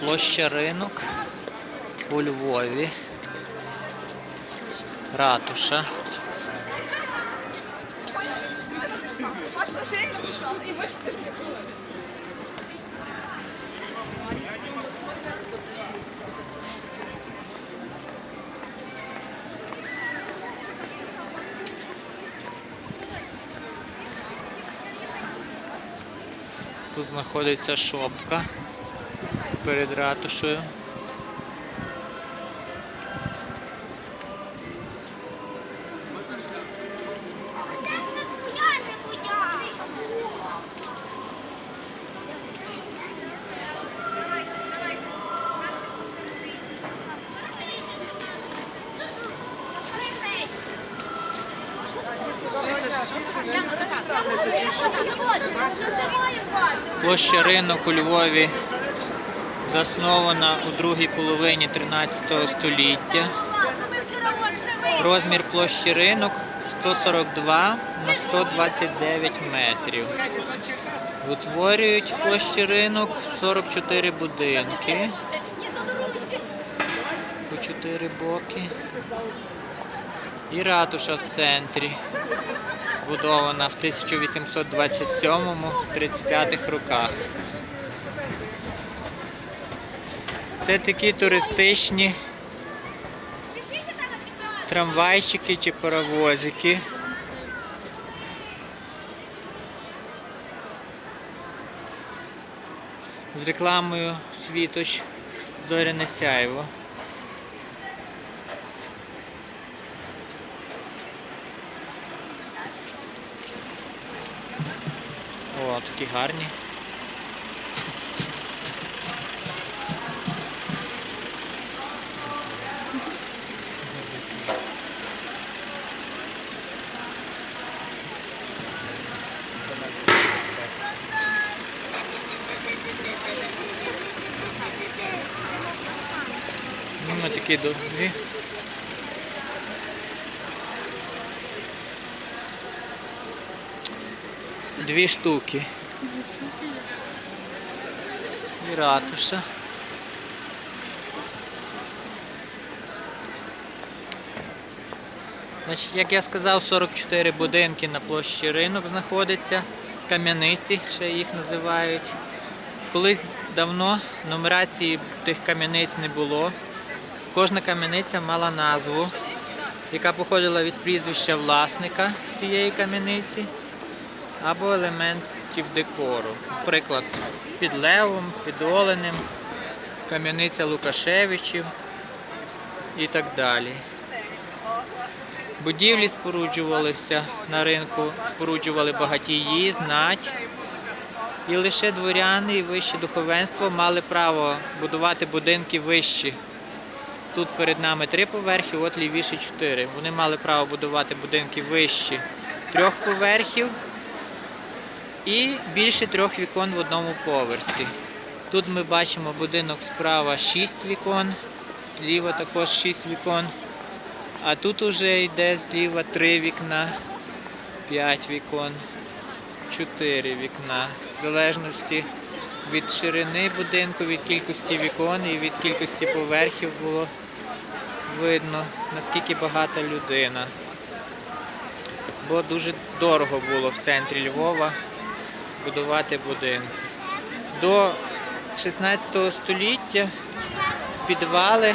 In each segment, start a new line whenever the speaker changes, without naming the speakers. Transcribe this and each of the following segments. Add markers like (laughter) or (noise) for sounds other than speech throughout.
Площа ринок у Львові. Ратуша. Тут знаходиться шопка перед ратушею. Площа ринок у Львові заснована у другій половині 13 століття. Розмір площі ринок 142 на 129 метрів. Утворюють площі ринок 44 будинки по 4 боки. І ратуша в центрі, збудована в 1827-35 роках. Це такі туристичні трамвайчики чи паровозики. З рекламою світоч Зоряне сяйво. О, такі гарні. Такі довгі. Дві штуки. І ратуша. Значить, як я сказав, 44 будинки на площі ринок знаходиться. Кам'яниці, ще їх називають. Колись давно нумерації тих кам'яниць не було. Кожна кам'яниця мала назву, яка походила від прізвища власника цієї кам'яниці або елементів декору. Наприклад, під Левом, під Оленем, кам'яниця Лукашевичів і так далі. Будівлі споруджувалися на ринку, споруджували багатії, знать. І лише дворяни і вище духовенство мали право будувати будинки вищі. Тут перед нами три поверхи, от лівіше чотири. Вони мали право будувати будинки вищі трьох поверхів і більше трьох вікон в одному поверсі. Тут ми бачимо будинок справа 6 вікон, зліва також 6 вікон. А тут уже йде зліва 3 вікна, 5 вікон, 4 вікна. В залежності від ширини будинку, від кількості вікон і від кількості поверхів було видно, наскільки багата людина. Бо дуже дорого було в центрі Львова будувати будинки. До 16 століття підвали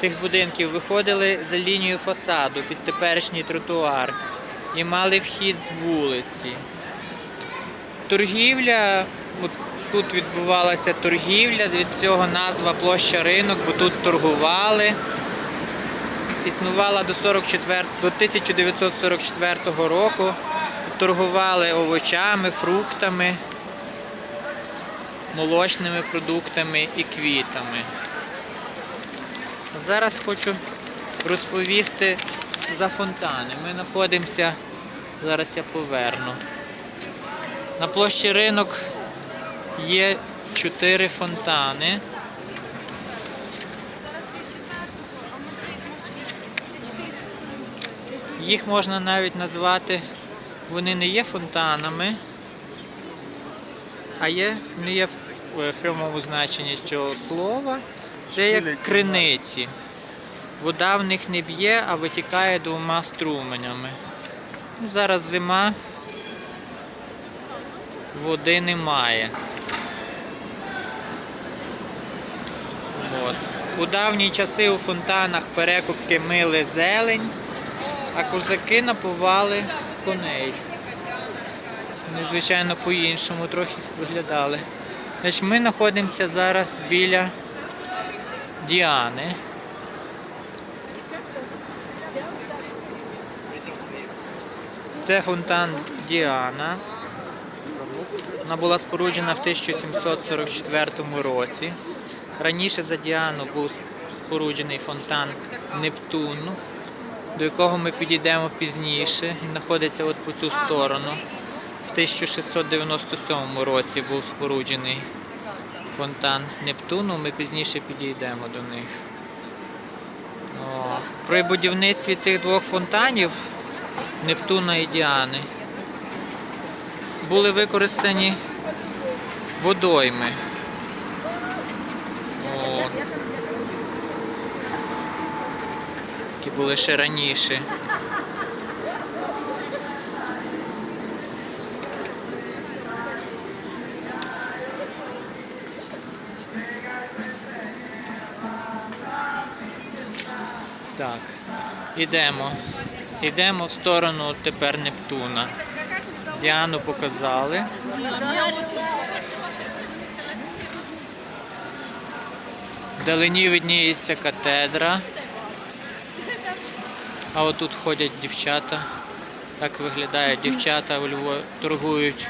тих будинків виходили за лінію фасаду під теперішній тротуар і мали вхід з вулиці. Торгівля, тут відбувалася торгівля, від цього назва площа ринок, бо тут торгували. Існувала до 44, до 1944 року. Торгували овочами, фруктами, молочними продуктами і квітами. Зараз хочу розповісти за фонтани. Ми знаходимося, зараз я поверну. На площі ринок є чотири фонтани. Їх можна навіть назвати, вони не є фонтанами, а є, не є в в прямому значенні цього слова, це як криниці. Вода в них не б'є, а витікає двома струменями. Ну, зараз зима, води немає. От. У давні часи у фонтанах перекупки мили зелень, а козаки напували коней. Вони, звичайно, по-іншому трохи виглядали. Значить, ми знаходимося зараз біля Діани. Це фонтан Діана. Вона була споруджена в 1744 році. Раніше за Діану був споруджений фонтан Нептуну, до якого ми підійдемо пізніше. Він знаходиться от по цю сторону. В 1697 році був споруджений фонтан Нептуну. Ми пізніше підійдемо до них. О, При будівництві цих двох фонтанів Нептуна і Діани були використані водойми. О, які були ще раніше. Так, ідемо. Ідемо в сторону тепер Нептуна. Діану показали. Вдалині видніється катедра. А отут ходять дівчата. Так виглядають дівчата у Львові торгують.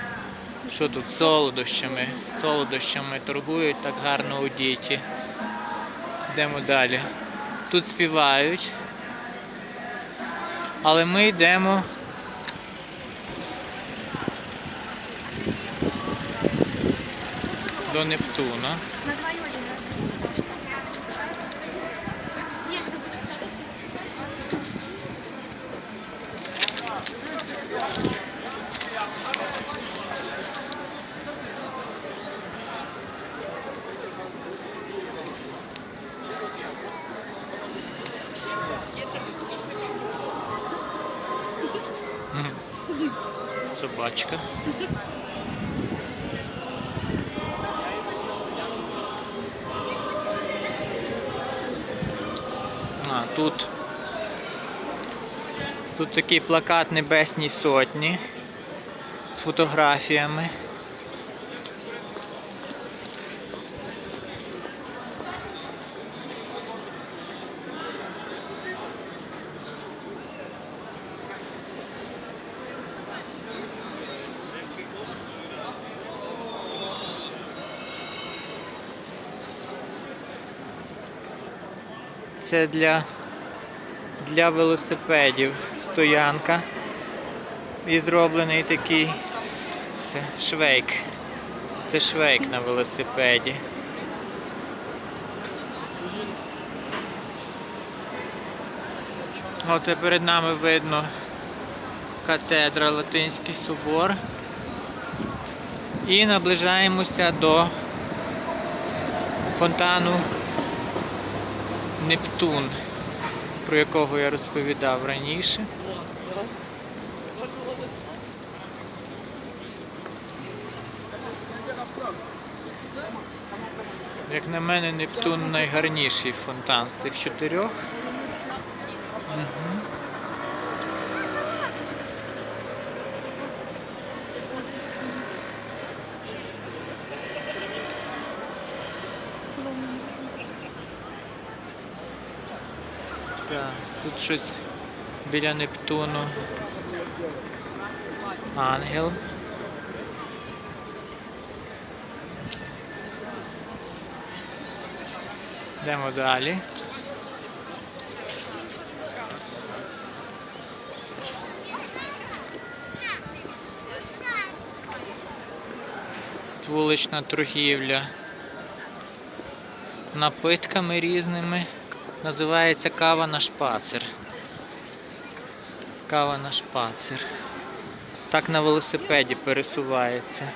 Що тут? Солодощами. Солодощами торгують так гарно у діті. Йдемо далі. Тут співають. Але ми йдемо. До Нептуна. Собачка. А, тут, тут такий плакат Небесній Сотні з фотографіями. Це для, для велосипедів стоянка. І зроблений такий це швейк. Це швейк на велосипеді. Оце перед нами видно катедра Латинський собор. І наближаємося до фонтану Нептун, про якого я розповідав раніше. Як на мене, Нептун найгарніший фонтан з тих чотирьох. Мгм. Тут щось біля Нептуну. Ангел. Йдемо далі. Вулична торгівля напитками різними. Називається кава на шпацер. Кава на шпацер. Так на велосипеді пересувається.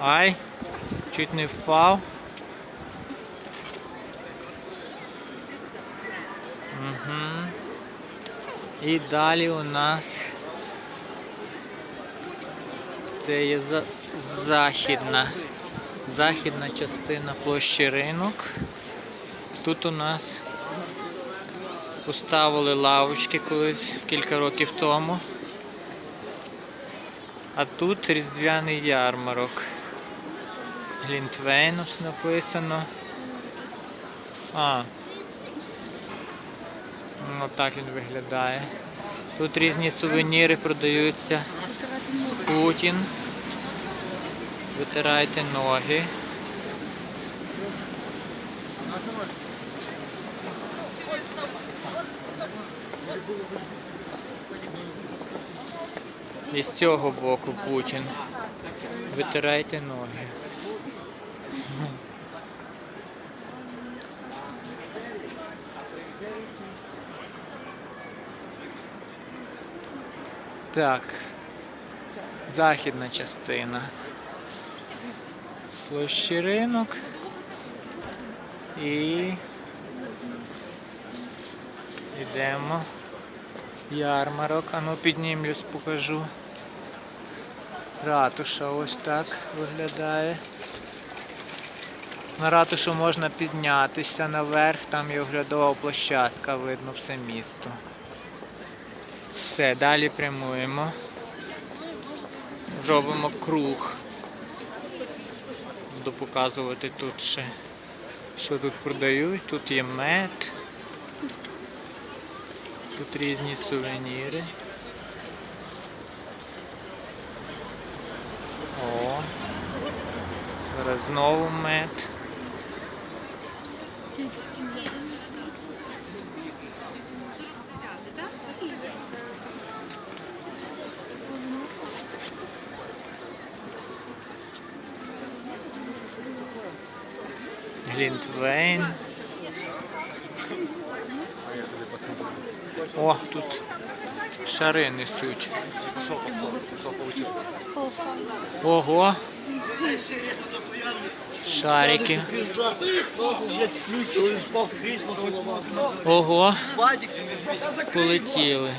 Ай, чуть не впав. Угу. І далі у нас це є за... західна, західна частина площі ринок. Тут у нас поставили лавочки колись кілька років тому. А тут різдвяний ярмарок. Глінтвейн ось написано. А. Ну він виглядає. Тут різні сувеніри продаються. Путін. Витирайте ноги. І з цього боку Путін. Витирайте ноги. Так. Західна частина. Площі ринок. І йдемо. Ярмарок. А ну піднімлюсь, покажу. Ратуша ось так виглядає. На ратушу можна піднятися наверх, там є оглядова площадка, видно все місто. Все, далі прямуємо. Зробимо круг. Буду показувати тут ще, що тут продають. Тут є мед. Тут різні сувеніри. О. Зараз знову мед. Глінтвейн. О, тут шари несуть. Ого. Шарики. Ого. Полетіли.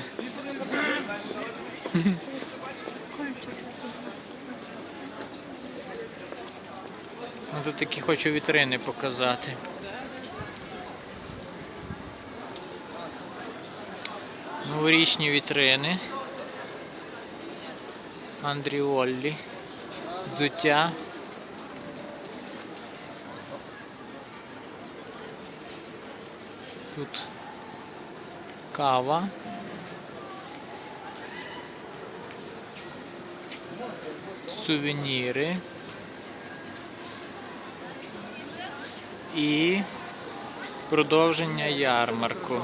(laughs) тут такі хочу вітрини показати. Новорічні вітрини. Андріоллі. Взуття. Тут кава. Сувеніри. І продовження ярмарку.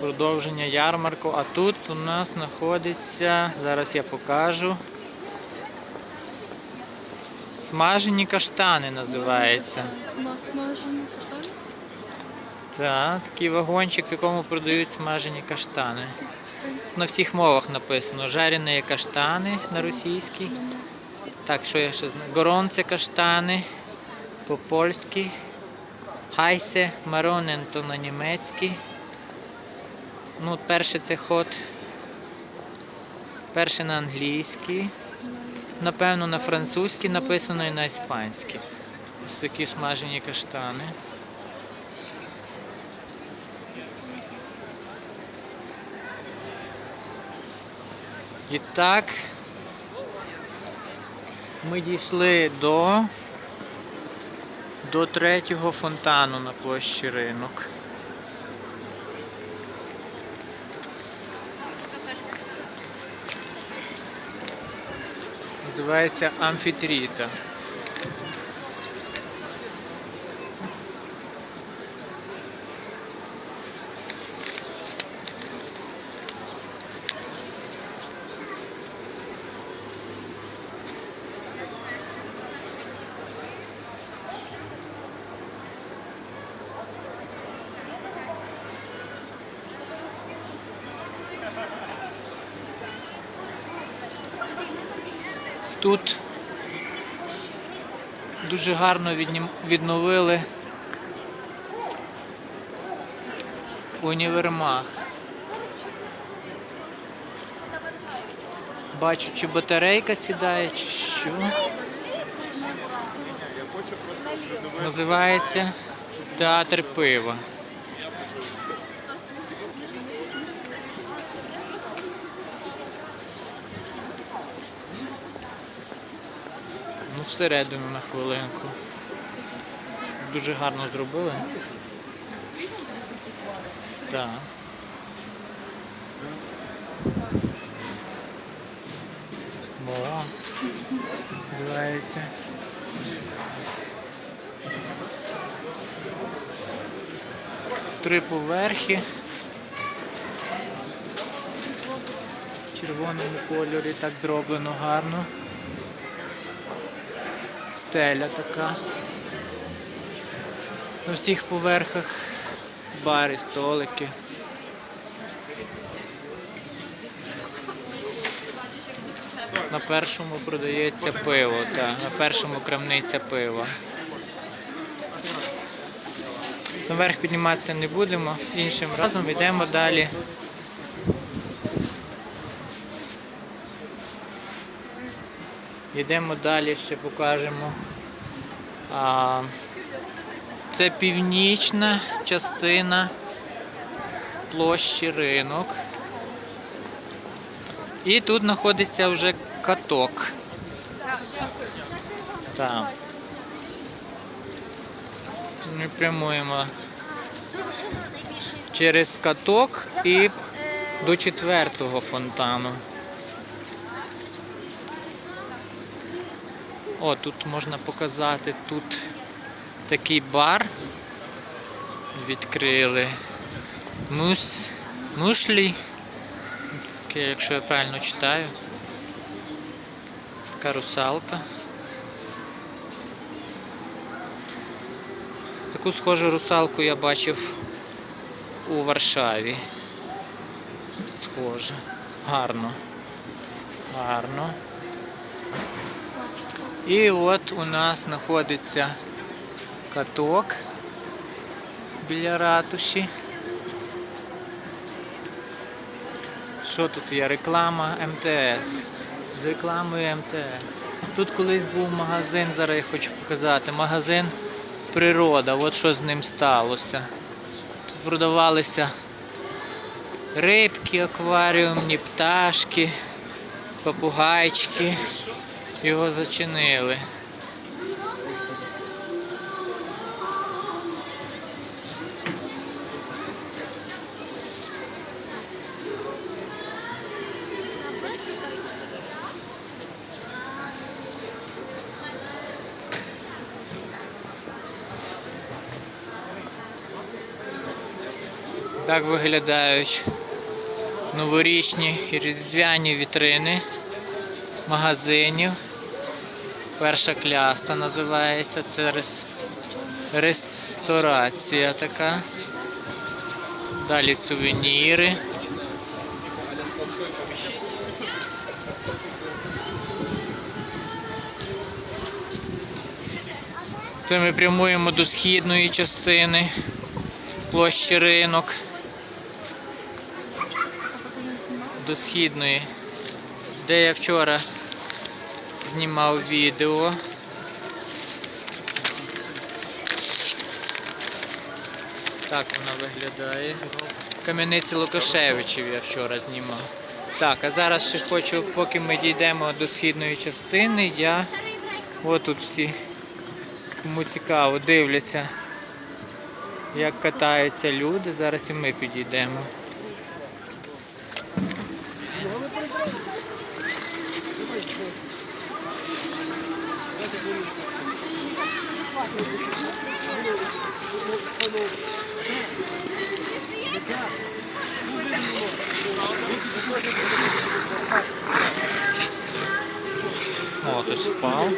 Продовження ярмарку, а тут у нас знаходиться, зараз я покажу. Смажені каштани називається.
Насмажені каштани?
Так, такий вагончик, в якому продають смажені каштани. На всіх мовах написано. Жарені каштани на російській. Так, що я ще знаю? Горонце каштани по-польськи. Хайсе маронен то на німецький. Ну, перший це ход. Перший на англійський. Напевно, на французький написано і на іспанський. Ось такі смажені каштани. І так, ми дійшли до, до третього фонтану на площі ринок. Називається Амфітріта. Тут дуже гарно відновили універмаг. Бачу, чи батарейка сідає, чи що. Називається Театр пива. Ну, всередину на хвилинку. Дуже гарно зробили. Так. О, називається. Три поверхи. В червоному кольорі так зроблено гарно. Стеля така. На всіх поверхах бари, столики. На першому продається пиво, так, на першому крамниця пива. Наверх підніматися не будемо, іншим разом йдемо далі. Йдемо далі, ще покажемо. Це північна частина площі ринок. І тут знаходиться вже каток. Так. Ми прямуємо через каток і до четвертого фонтану. О, тут можна показати, тут такий бар відкрили. Мус, мушлі. Якщо я правильно читаю. Така русалка. Таку схожу русалку я бачив у Варшаві. Схоже. Гарно. Гарно. І от у нас знаходиться каток біля ратуші. Що тут є? Реклама МТС. З рекламою МТС. Тут колись був магазин, зараз я хочу показати. Магазин Природа. От що з ним сталося. Тут продавалися рибки, акваріумні, пташки, попугайчики. Його зачинили. Так виглядають новорічні і різдвяні вітрини магазинів. Перша кляса називається. Це рес... ресторація така. Далі сувеніри. Це ми прямуємо до східної частини площі ринок. До східної, де я вчора знімав відео. Так вона виглядає. Кам'яниці Лукашевичів я вчора знімав. Так, а зараз ще хочу, поки ми дійдемо до східної частини, я от тут всі, кому цікаво, дивляться, як катаються люди. Зараз і ми підійдемо. О, тут впав.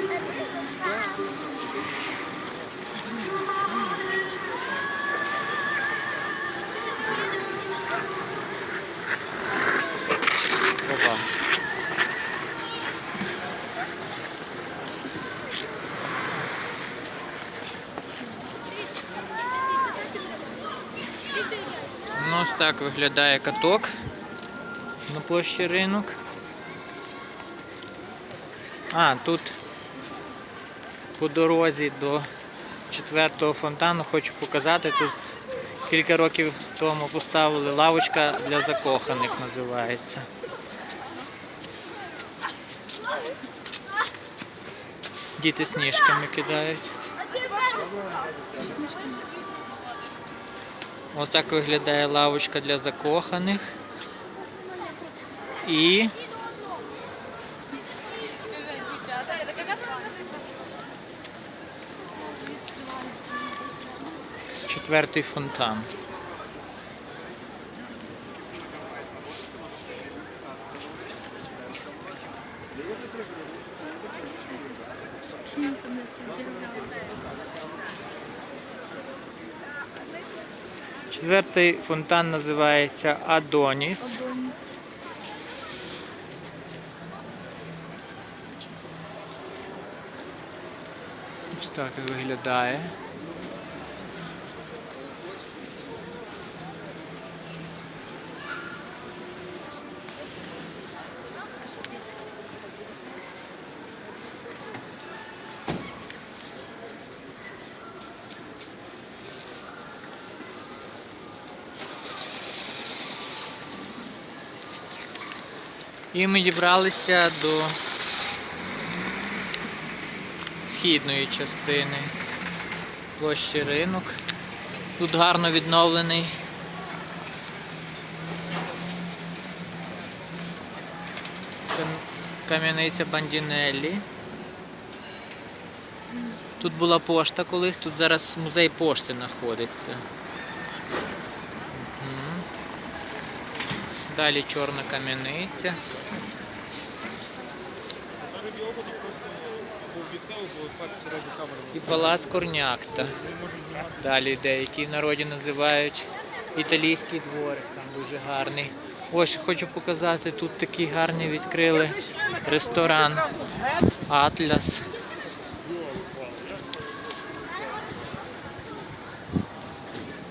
Так виглядає каток на площі ринок. А, тут по дорозі до четвертого фонтану хочу показати. Тут кілька років тому поставили лавочка для закоханих називається. Діти сніжками кидають. Отак виглядає лавочка для закоханих. І четвертий фонтан. Четвертий фонтан називається Адоніс. Ось так виглядає. І ми дібралися до східної частини площі ринок. Тут гарно відновлений. Кам'яниця Бандінеллі. Тут була пошта колись, тут зараз музей пошти знаходиться. Далі чорна кам'яниця. І палац Корнякта. Далі деякі народі називають італійський дворик, там дуже гарний. Ось хочу показати, тут такий гарний відкрили ресторан Атлас.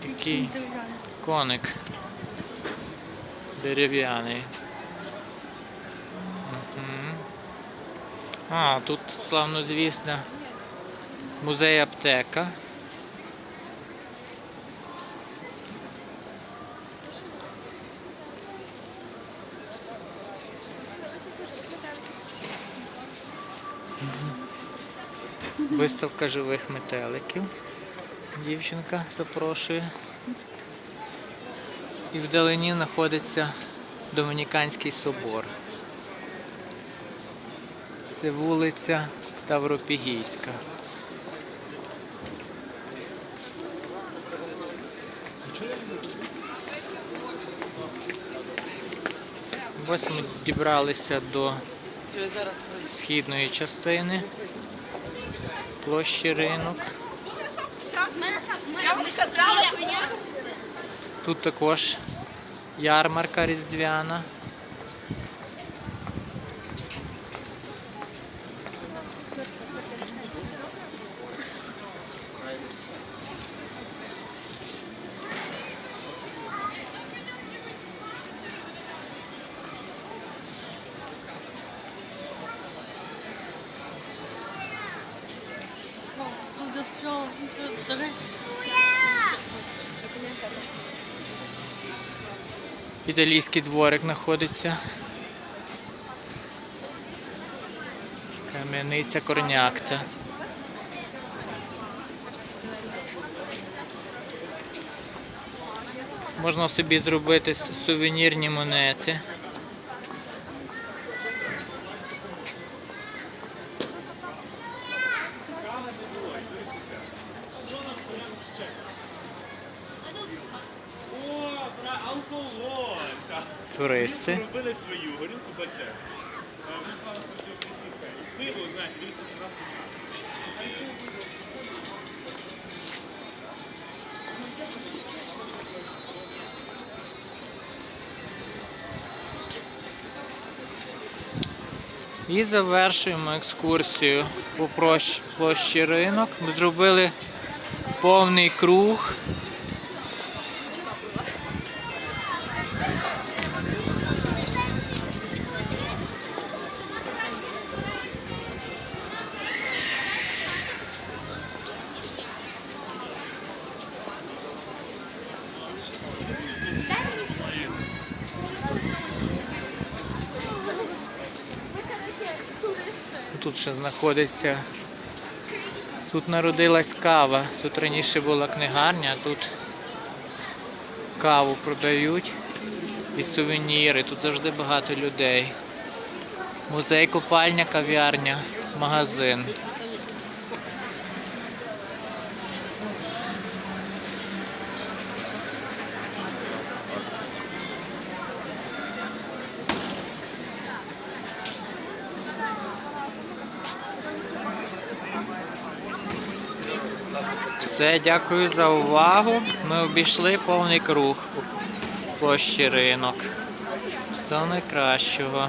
Такий коник дерев'яний. А, тут славнозвісна музей аптека. Виставка живих метеликів. Дівчинка запрошує. І вдалині знаходиться Домініканський собор. Це вулиця Ставропігійська. Ось ми дібралися до східної частини площі ринок. Тут також ярмарка різдвяна.
Industrial direct.
Італійський дворик знаходиться. Кам'яниця Корнякта. Можна собі зробити сувенірні монети.
О, про алкоголь.
Туристи.
Робили свою горілку Бачанську. Вони слава на всю українську фест. Пиво, знаєте, 217
І завершуємо екскурсію по площі ринок. Ми зробили повний круг. Тут ще знаходиться. Тут народилась кава. Тут раніше була книгарня, тут каву продають і сувеніри. Тут завжди багато людей. Музей, купальня, кав'ярня, магазин. Все, дякую за увагу. Ми обійшли повний круг площі ринок. Всього найкращого.